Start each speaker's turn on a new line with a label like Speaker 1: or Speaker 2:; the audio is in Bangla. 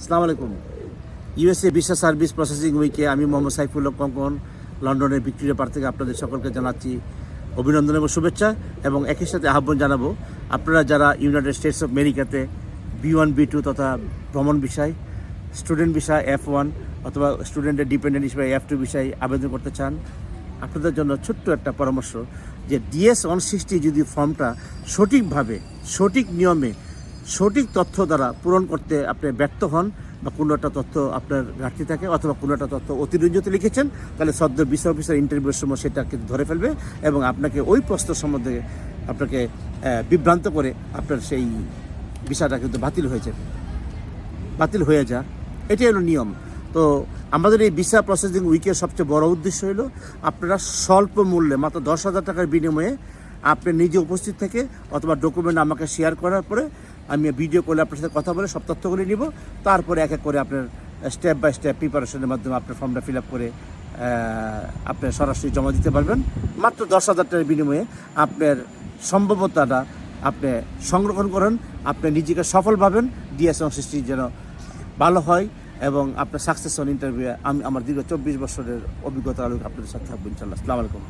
Speaker 1: আসসালামু আলাইকুম। ইউএসএ ভিসা সার্ভিস প্রসেসিং উইকে আমি মোহাম্মদ সাইফুল্লাহ কঙ্কন, লন্ডনের ভিক্টোরিয়া পার্ক থেকে আপনাদের সকলকে জানাচ্ছি অভিনন্দন এবং শুভেচ্ছা এবং একই সাথে আহ্বান জানাব আপনারা যারা ইউনাইটেড স্টেটস অফ আমেরিকাতে বি ওয়ান বি টু তথা ভ্রমণ বিষয় স্টুডেন্ট বিষয় এফ ওয়ান অথবা স্টুডেন্টের ডিপেন্ডেন্ট হিসেবে এফ টু বিষয় আবেদন করতে চান, আপনাদের জন্য ছোট্ট একটা পরামর্শ যে ডিএস ওয়ান সিক্সটি যদি ফর্মটা সঠিকভাবে, সঠিক নিয়মে সঠিক তথ্য দ্বারা পূরণ করতে আপনি ব্যর্থ হন বা কোনো একটা তথ্য আপনার ঘাটতি থাকে অথবা কোনো একটা তথ্য অতিরঞ্জিত লিখেছেন, তাহলে সদ্য বিসা অফিসার ইন্টারভিউর সময় সেটা কিন্তু ধরে ফেলবে এবং আপনাকে ওই প্রশ্ন সম্বন্ধে আপনাকে বিভ্রান্ত করে আপনার সেই বিষয়টা কিন্তু বাতিল হয়ে যাবে বাতিল হয়ে যা। এটাই হলো নিয়ম। তো আমাদের এই ভিসা প্রসেসিং উইকের সবচেয়ে বড় উদ্দেশ্য হলো আপনারা স্বল্প মূল্যে মাত্র দশ হাজার টাকার বিনিময়ে আপনি নিজে উপস্থিত থেকে অথবা ডকুমেন্ট আমাকে শেয়ার করার পরে আমি ভিডিও কলে আপনার সাথে কথা বলে সব তথ্যগুলি নিব। তারপরে এক এক করে আপনার স্টেপ বাই স্টেপ প্রিপারেশনের মাধ্যমে আপনার ফর্মটা ফিল আপ করে আপনি সরাসরি জমা দিতে পারবেন। মাত্র দশ হাজার টাকার বিনিময়ে আপনার সম্ভবতাটা আপনি সংরক্ষণ করেন, আপনি নিজেকে সফল পাবেন ডিএস সৃষ্টি যেন ভালো হয় এবং আপনার সাকসেস অন ইন্টারভিউ আমি আমার দীর্ঘ চব্বিশ বছরের অভিজ্ঞতা আলোকে আপনাদের সাথে থাকব ইনশাল্লাহ আসসালামু আলাইকুম।